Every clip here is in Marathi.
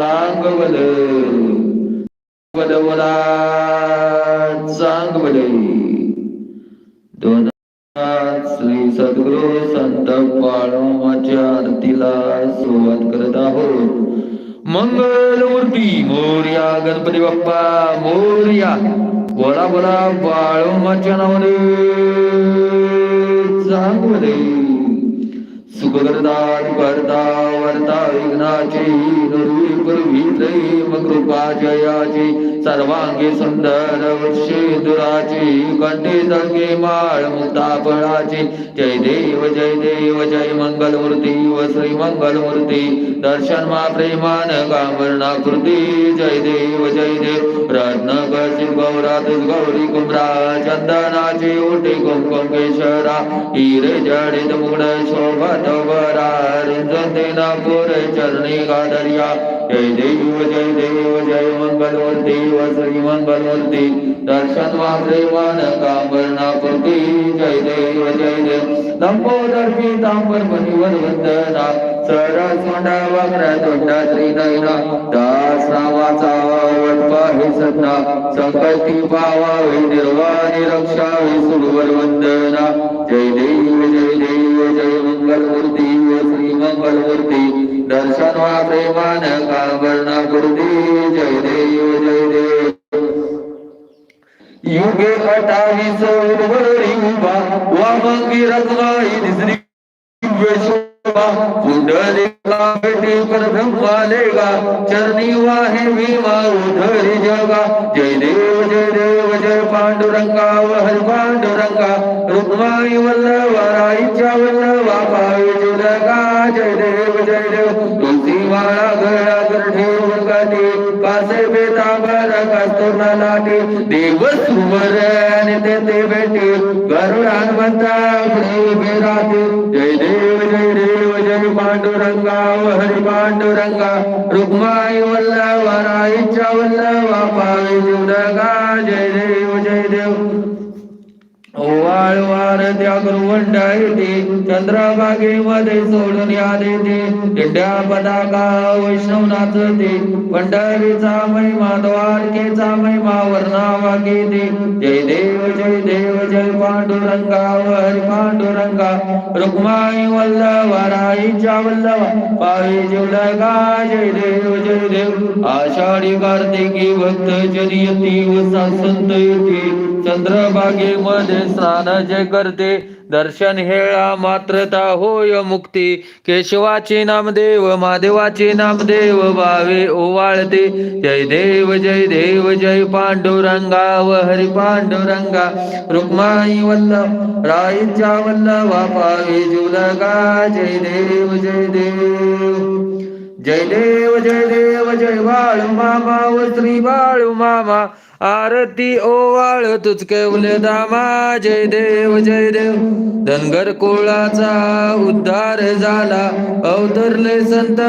चांग बल बल दोन श्री सद्गुरु संत बाळोमाच्या आरतीला सुरुवात करत आहोत. मंगल मूर्ती मोर्या गणपती बाप्पा मोर्या. बोला बोला बाळोमाच्या नावाने. चांगले सुख करता वर्ता विघ्नाचे नरवी पूर्वी प्रेम कृपा सर्वांगी सुंदर वृक्षे दुराचे कंठे संगे माळ मुक्ता जय देव जय देव जय मंगल मूर्ती व श्री मंगल मूर्ती दर्शन मा प्रेमान कामरणा कृती. जय देव जय देव. रत्न कशी गौरात गौरी कुमरा चंदनाची ओटी कुमकुम केशरा. हिरे जडित मुगड शोभत वरा रुंजते चरणी गादर्या। जय देव जय देव जय मंगल व श्री मंगल दर्शन वा कामना कामरणा जय देव जय देव। लंबोदर पीतांबर मणिवर वंदना। सरस मोंडा वाकड्या तोंडा त्रिनयना। दास नावाचा वटपा हे सन्ना संकल्पी पावावे निर्वाणी रक्षावे सुरवर वंदना। जय देव मंगलमूर्ती व श्री मंगल दर्शन वा प्रेमान कामरणा पूर्ती जय देव जय देव युगे अठावीस उर्वरी उभा वामंगी रत्नाई दिसरी विश्वभा पुंडलिका भेटी पर चरणी वाहे भीमा उधरी जगा. जय देव जय देव जय पांडुरंगा वहर पांडुरंगा. रुक्माई वल्लभा राईच्या वल्लभा पावे जुलगा. जय देव जय देव तुलसी माळा गळा गर्ठे गाठी कासे बेतांबर कस्तुर लाटे देव सुवर आणि ते भेटी. भेटे गरुडान म्हणता राहते जय देव जय देव पांडुरंगा हरी पांडुरंगा रुक्माई वल्लभा राईच्या वल्लभा पावी जीवनगा जय देव जय देव. ओवाळ वार त्या गुरुवंडा येते चंद्रभागेमध्ये सोडून या देते दिंड्या पताका वैष्णव नाचते पंढरीचा महिमा द्वारकेचा महिमा वर्णावा घेते जय देव जय देव जय पांडुरंगा व पांडुरंगा. रुक्माई वल्लभा राईच्या वल्लभा पावी जुलगा जय देव देव आषाढी कार्तिकी भक्त जनी येती व संत येते चंद्रभागेमध्ये स्नान जे करते. दर्शन हेळा मात्रता होय मुक्ती. केशवाचे नामदेव महादेवाचे नामदेव भावे ओवाळते. जय देव जय देव जय पांडुरंगा व हरी पांडुरंगा. रुक्माई वल्लभ राईच्या वल्लभा पावे जुलगा. जय देव जय देव. जय देव जय देव जय बाळू मामा व श्री बाळू मामा. आरती ओवाळ तुचकेवले दामा जय देव जय देव. धनगर कुळाचा उद्धार झाला. अवतरले संत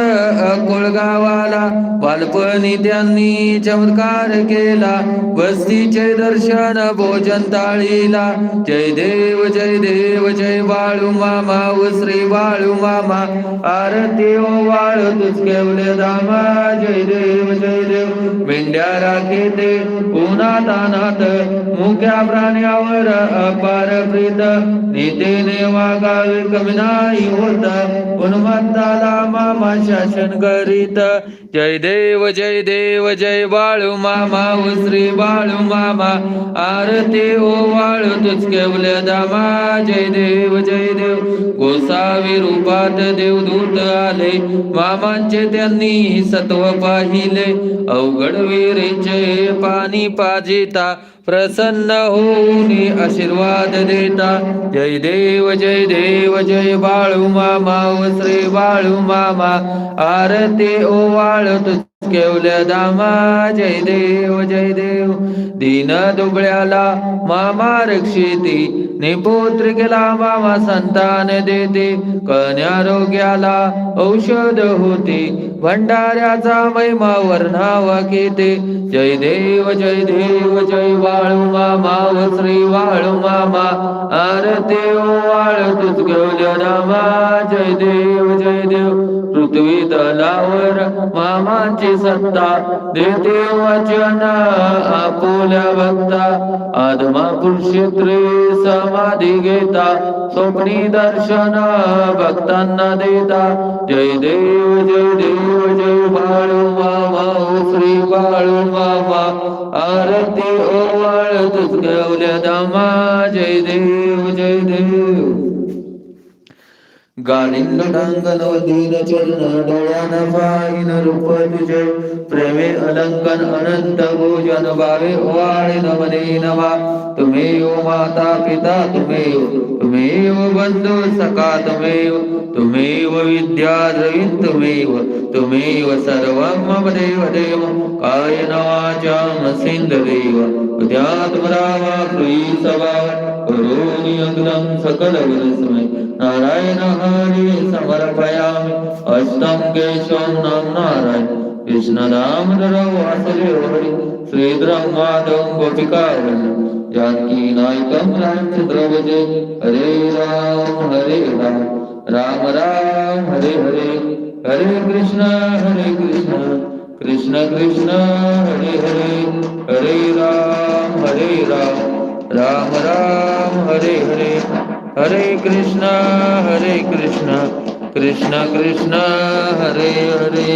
कोळगावाला. बालपणी त्यांनी चमत्कार केला. वस्तीचे दर्शन भोजन ताळीला जय देव जय देव जय बाळू मामा व श्री बाळू मामा. आरती ओवाळ तुचकेवले दामा जय देव जय देव. मेंढ्या राखीते गुणादानात अनाथ मुक्या प्राण्यावर अपार प्रीत नीतीने वागावे कमी नाही होत गुणवंताला मामा शासन करीत. जय देव जय देव जय बाळू मामा व श्री बाळू मामा आरती ओ वाळू तुझ केवले दामा जय देव जय देव गोसावी रूपात देवदूत आले. मामांचे त्यांनी सत्व पाहिले अवघड विहिरीचे पाणी Padita प्रसन्न होऊन आशीर्वाद देता. जय देव जय देव जय बाळू मामा व श्री बाळू मामा. आरती ओवाळ तुझ केवल्या दामा. जय देव जय देव. दीन दुबळ्याला मामा रक्षिती. निपुत्रिकेला मामा संतान देते. कन्यारोग्याला औषध होते. भंडाऱ्याचा महिमा वर्णावा घेते. जय देव जय देव जय वाळू मामा श्री वाळू मामा आरती हो वाळतुच घेऊन रामा. जय देव जय देव. पृथ्वी दलावर मामांची सत्ता देते वचन आपुल्या भक्ता. आदमा कुरुक्षेत्री समाधी घेता स्वप्नी दर्शन भक्तांना देता. जय देव जय Gaudiya Dhamma. गालिंग डांगन दीन चरण डोळ्यान रूप तुझे प्रेमे अलंकन अनंत भोजन भावे वाळे नमने नमा तुम्हेव माता पिता तुम्हेव तुम्हेव बंधू सखा तुम्हेव तुम्हेव विद्या द्रविण तुम्हेव तुम्हेव मम देव देव. काय नवाचा मसिंद देव. उद्यात्मरावा क्रुयी सभा. करोनि अग्नं सकल वरस्मै नारायण हरी समर्पया अष्टम केशव नाम नारायण। कृष्ण दामोदर वासुदेव हरी। श्रीधरं माधवं गोपिका जानकी नायकम रामचंद्र भजे हरे राम हरे राम। राम राम हरे हरे। हरे कृष्ण हरे कृष्ण। कृष्ण कृष्ण हरे हरे। हरे राम हरे राम। राम राम हरे हरे। हरे कृष्ण हरे कृष्ण कृष्ण कृष्ण हरे हरे।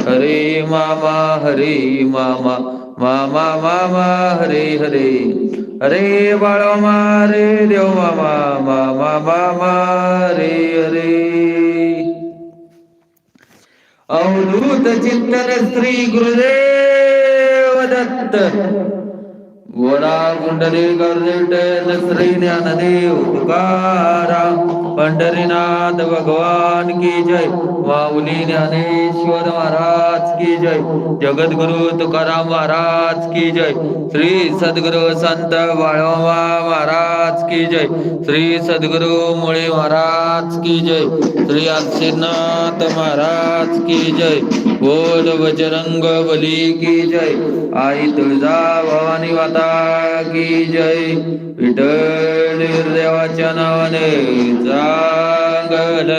हरे मामा हरे मामा मामा मामा हरे हरे। हरे बाळो मारे देव मामा मामा मामा हरे हरे। अवधूत चिंतन श्री गुरुदेव दत्त। गोडा कुंडली गर्देट श्री ज्ञानदेव तुकाराम. पंढरीनाथ भगवान की जय. माऊली ज्ञानेश्वर महाराज की जय. जगद्गुरु तुकाराम महाराज की जय. श्री सद्गुरु संत बाळोबा महाराज की जय. श्री सद्गुरु मुळे महाराज की जय. श्री आशीर्नाथ महाराज की जय. बोल बजरंग बली की जय। आई तुळजा भवानी माता की जय। विठ्ठल देवाच्या नावाने चांगल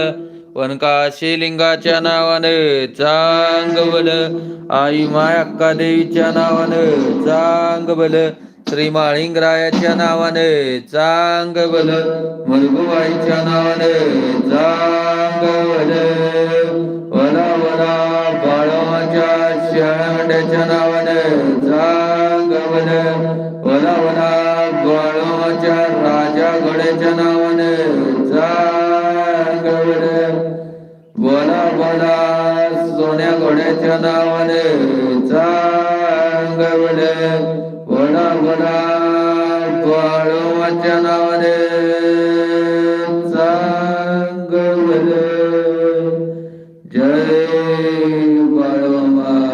वनकाशी लिंगाच्या नावाने चांगबल आई मायक्का देवीच्या नावाने चांगबल श्री माळिंगरायाच्या नावाने चांगवल मरगुबाईच्या नावाने चांग बोला सोन्या घोड्याच्या नावाने चांगवड वडा बोला बाळोमाच्या नावाने चांगवड जय बाळोमा